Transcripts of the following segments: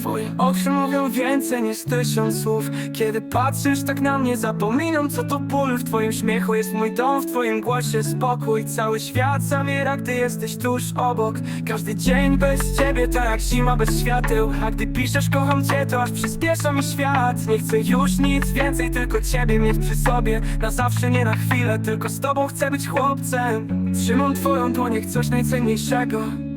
Twoje oczy mówią więcej niż tysiąc słów. Kiedy patrzysz tak na mnie zapominam co to ból. W twoim śmiechu jest mój dom, w twoim głosie spokój. Cały świat zamiera, gdy jesteś tuż obok. Każdy dzień bez ciebie to jak zima bez świateł. A gdy piszesz kocham cię to aż przyspiesza mi świat. Nie chcę już nic więcej, tylko ciebie mieć przy sobie. Na zawsze, nie na chwilę, tylko z tobą chcę być chłopcem. Trzymam twoją dłoń jak coś najcenniejszego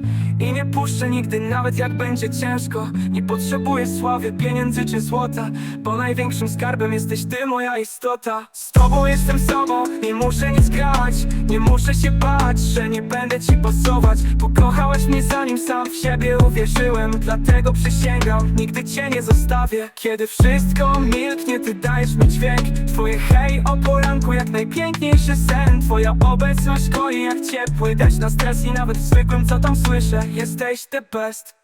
i nie puszczę nigdy, nawet jak będzie ciężko. Nie potrzebuję sławy, pieniędzy czy złota Bo największym skarbem jesteś ty, moja istota. Z tobą jestem sobą, nie muszę nic grać Nie muszę się bać, że nie będę ci pasować. Pokochałeś mnie zanim sam w siebie uwierzyłem Dlatego przysięgam, nigdy cię nie zostawię. Kiedy wszystko milknie, ty dajesz mi dźwięk. Twoje hej o poranku najpiękniejszy sen Twoja obecność koi jak ciepły. Deszcz na stres I nawet w zwykłym co tam słyszę, jesteś the best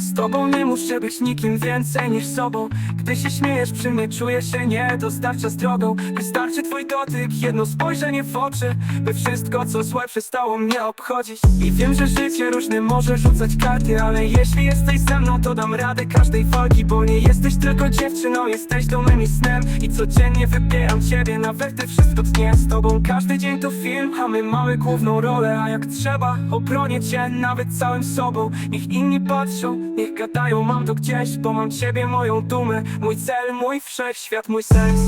z tobą nie muszę być nikim więcej niż sobą. Gdy się śmiejesz przy mnie czuję się nie dostarcza z drogą. Wystarczy twój dotyk, jedno spojrzenie w oczy By wszystko co złe przestało mnie obchodzić. I wiem, że życie różne może rzucać karty Ale jeśli jesteś ze mną to dam radę każdej walki Bo nie jesteś tylko dziewczyną, jesteś domem i snem. I codziennie wybieram ciebie nawet gdy wszystko tnie. Z tobą każdy dzień to film, a my mamy główną rolę. A jak trzeba, obronię cię nawet całym sobą. Niech inni patrzą, niech gadają, mam to gdzieś Bo mam ciebie, moją dumę, mój cel, mój wszechświat, mój sens.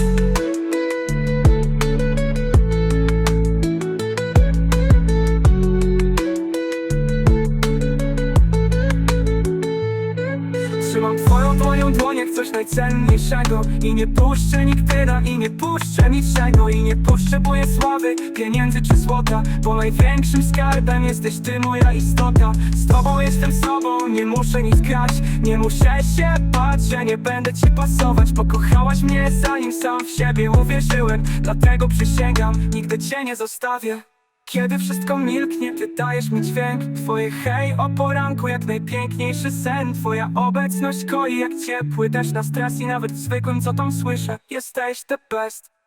Trzymam dłonią dłoń jak coś najcenniejszego. I nie puszczę nigdy na i nie puszczę niczego. I nie potrzebuję sławy, pieniędzy czy złota Bo największym skarbem jesteś ty moja istota. Z tobą jestem sobą, nie muszę nic grać Nie muszę się bać, że nie będę ci pasować. Pokochałaś mnie zanim sam w siebie uwierzyłem Dlatego przysięgam, nigdy cię nie zostawię kiedy wszystko milknie, ty dajesz mi dźwięk Twoje hej o poranku jak najpiękniejszy sen. Twoja obecność koi jak ciepły deszcz na stres I nawet w zwykłym co tam słyszę. Jesteś the best